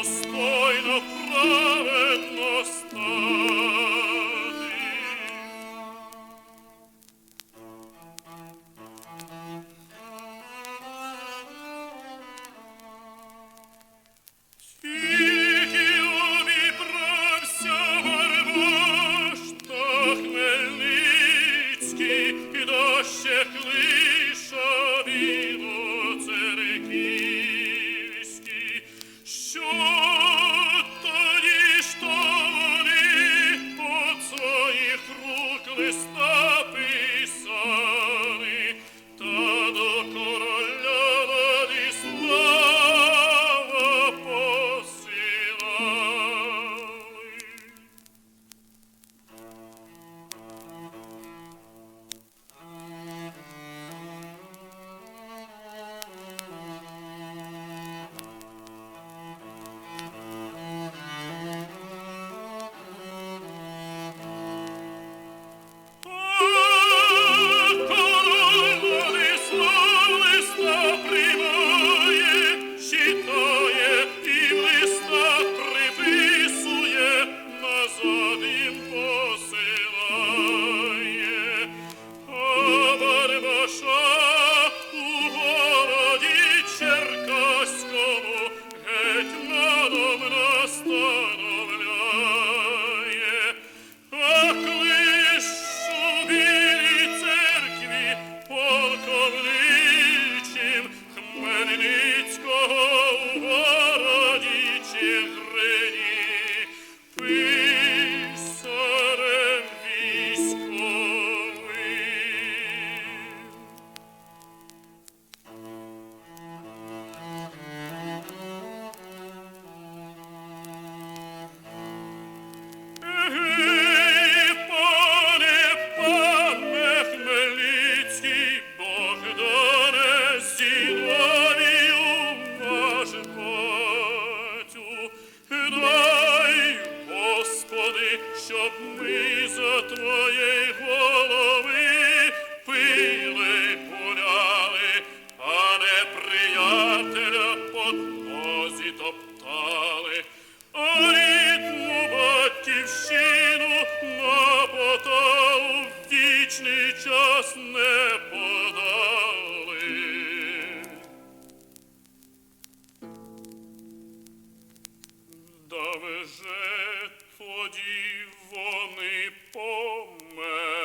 este батьківщину на потау вічний час не подали. Да вже тоді вони померли.